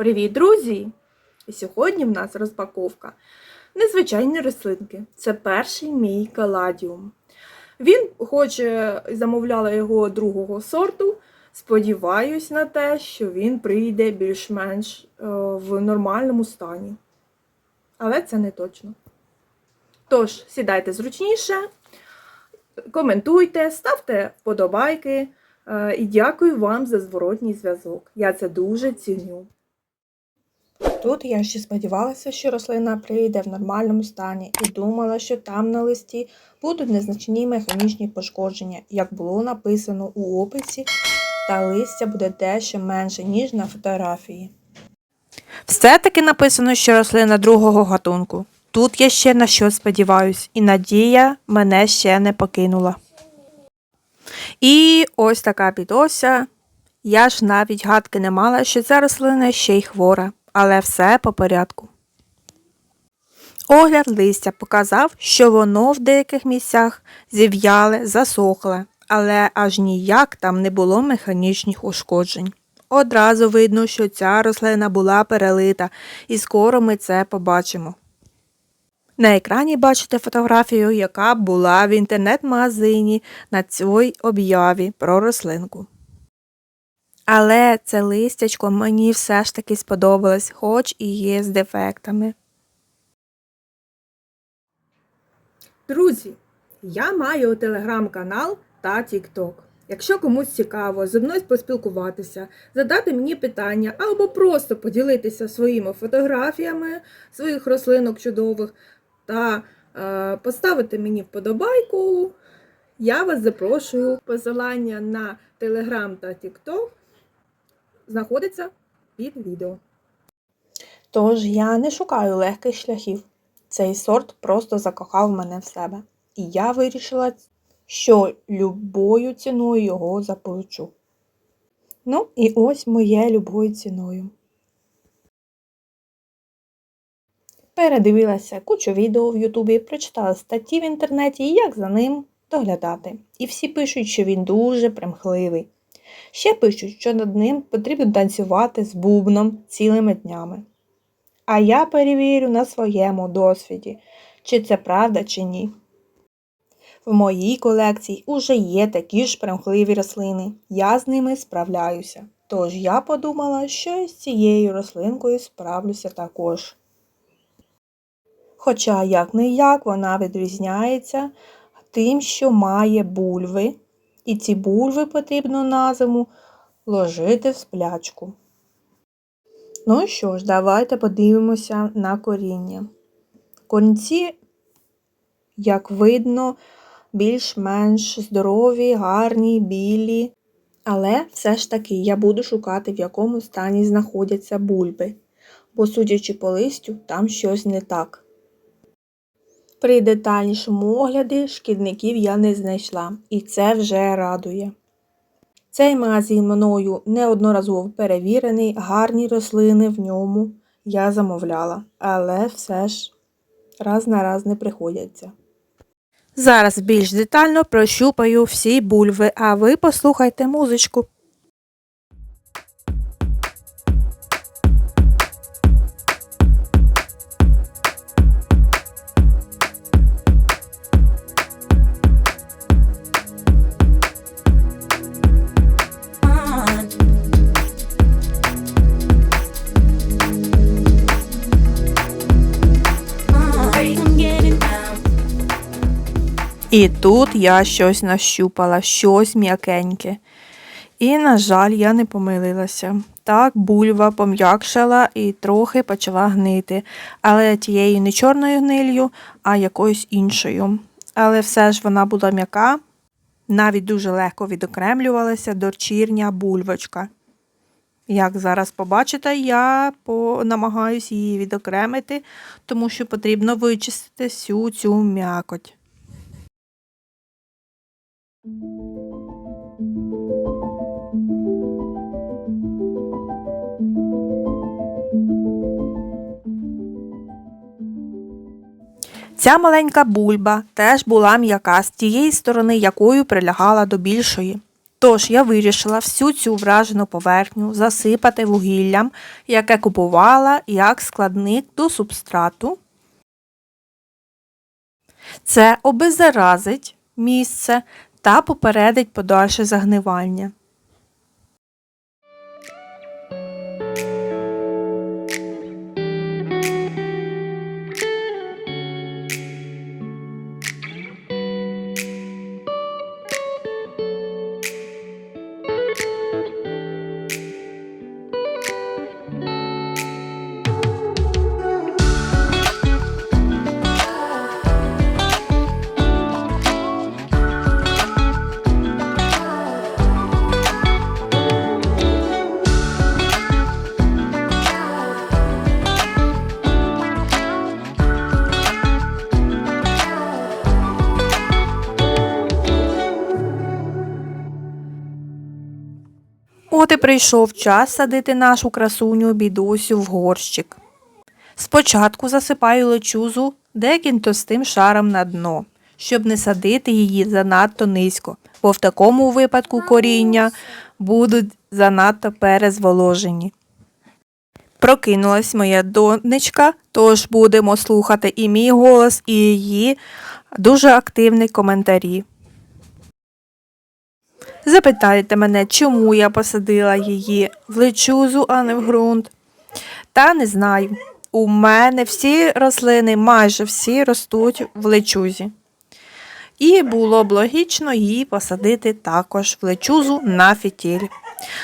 Привіт, друзі! І сьогодні в нас розпаковка незвичайні рослинки. Це перший мій каладіум. Він хоче замовляла його другого сорту. Сподіваюсь на те, що він прийде більш-менш е, в нормальному стані. Але це не точно. Тож, сідайте зручніше, коментуйте, ставте вподобайки. Е, І дякую вам за зворотній зв'язок. Я це дуже ціню. Тут я ще сподівалася, що рослина прийде в нормальному стані і думала, що там на листі будуть незначні механічні пошкодження, як було написано у описі, та листя буде дещо менше, ніж на фотографії. Все-таки написано, що рослина другого гатунку. Тут я ще на що сподіваюсь, і надія мене ще не покинула. І ось така підося. Я ж навіть гадки не мала, що ця рослина ще й хвора, але все по порядку. Огляд листя показав, що воно в деяких місцях зів'яле, засохле, але аж ніяк там не було механічних ушкоджень. Одразу видно, що ця рослина була перелита, і скоро ми це побачимо. На екрані бачите фотографію, яка була в інтернет-магазині на цій об'яві про рослинку. Але це листячко мені все ж таки сподобалось, хоч і є з дефектами. Друзі, я маю телеграм-канал та Тікток. Якщо комусь цікаво зі мною поспілкуватися, задати мені питання або просто поділитися своїми фотографіями своїх рослинок чудових та е, поставити мені вподобайку, я вас запрошую. Посилання на Телеграм та Тікток знаходиться під відео. Тож я не шукаю легких шляхів. Цей сорт просто закохав мене в себе. І я вирішила, що любою ціною його заполучу. Ну, і ось моє любою ціною. Передивилася кучу відео в Ютубі, прочитала статті в інтернеті, як за ним доглядати. І всі пишуть, що він дуже примхливий. Ще пишуть, що над ним потрібно танцювати з бубном цілими днями. А я перевірю на своєму досвіді, чи це правда, чи ні. В моїй колекції уже є такі ж примхливі рослини. Я з ними справляюся. Тож я подумала, що з цією рослинкою справлюся також. Хоча як не як вона відрізняється тим, що має бульви, і ці бульви потрібно на зиму ложити в сплячку. Ну що ж, давайте подивимося на коріння. Корінці, як видно, більш-менш здорові, гарні, білі. Але все ж таки я буду шукати, в якому стані знаходяться бульби, бо, судячи по листю, там щось не так. При детальнішому огляді шкідників я не знайшла, і це вже радує. Цей магазин мною неодноразово перевірений, гарні рослини в ньому я замовляла, але все ж раз на раз не приходяться. Зараз більш детально прощупаю всі бульви, а ви послухайте музичку. І тут я щось нащупала, щось м'якеньке. І, на жаль, я не помилилася. Так, бульва пом'якшала і трохи почала гнити, але тією не чорною гнилью, а якоюсь іншою. Але все ж вона була м'яка, навіть дуже легко відокремлювалася дочірня бульвочка. Як зараз побачите, я намагаюся її відокремити, тому що потрібно вичистити всю цю м'якоть. Ця маленька бульба теж була м'яка з тієї сторони, якою прилягала до більшої. Тож я вирішила всю цю вражену поверхню засипати вугіллям, яке купувала як складник до субстрату. Це обеззаразить місце та попередить подальше загнивання. І прийшов час садити нашу красуню бідусю в горщик. Спочатку засипаю лечузу деким товстим шаром на дно, щоб не садити її занадто низько, бо в такому випадку коріння будуть занадто перезволожені. Прокинулась моя донечка, тож будемо слухати і мій голос, і її дуже активні коментарі. Запитаєте мене, чому я посадила її в лечузу, а не в ґрунт. Та не знаю. У мене всі рослини, майже всі ростуть в лечузі. І було б логічно її посадити також в лечузу на фітіль.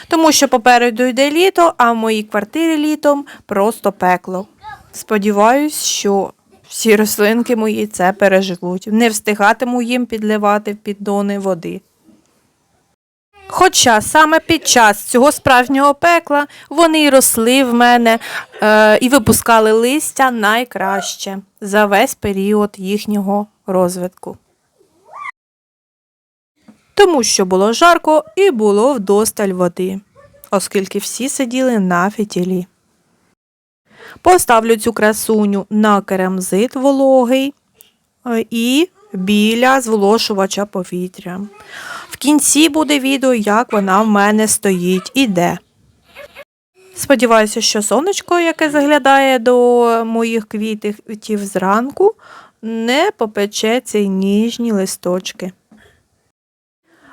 Тому що попереду йде літо, а в моїй квартирі літом просто пекло. Сподіваюсь, що всі рослинки мої це переживуть. Не встигатиму їм підливати в піддони води. Хоча саме під час цього справжнього пекла вони й росли в мене е, і випускали листя найкраще за весь період їхнього розвитку. Тому що було жарко і було вдосталь води, оскільки всі сиділи на фітілі. Поставлю цю красуню на керамзит вологий е, і біля зволожувача повітря. В кінці буде відео, як вона в мене стоїть і де. Сподіваюся, що сонечко, яке заглядає до моїх квітів зранку, не попече ці ніжні листочки.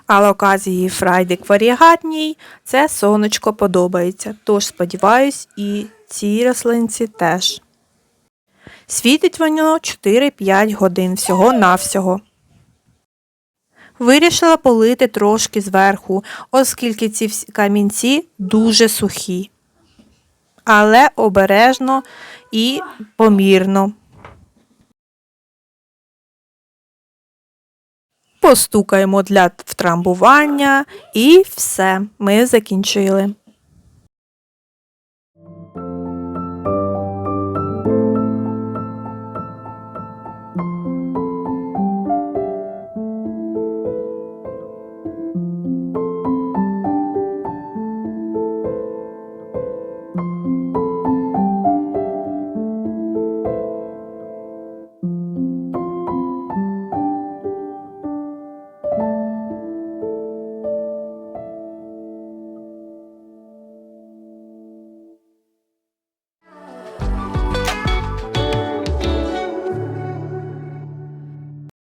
А локазії Фрайдик варігатній це сонечко подобається, тож сподіваюсь, і цій рослинці теж. Світить воно 4-5 годин всього-навсього. Вирішила полити трошки зверху, оскільки ці камінці дуже сухі. Але обережно і помірно. Постукаємо для втрамбування і все, ми закінчили.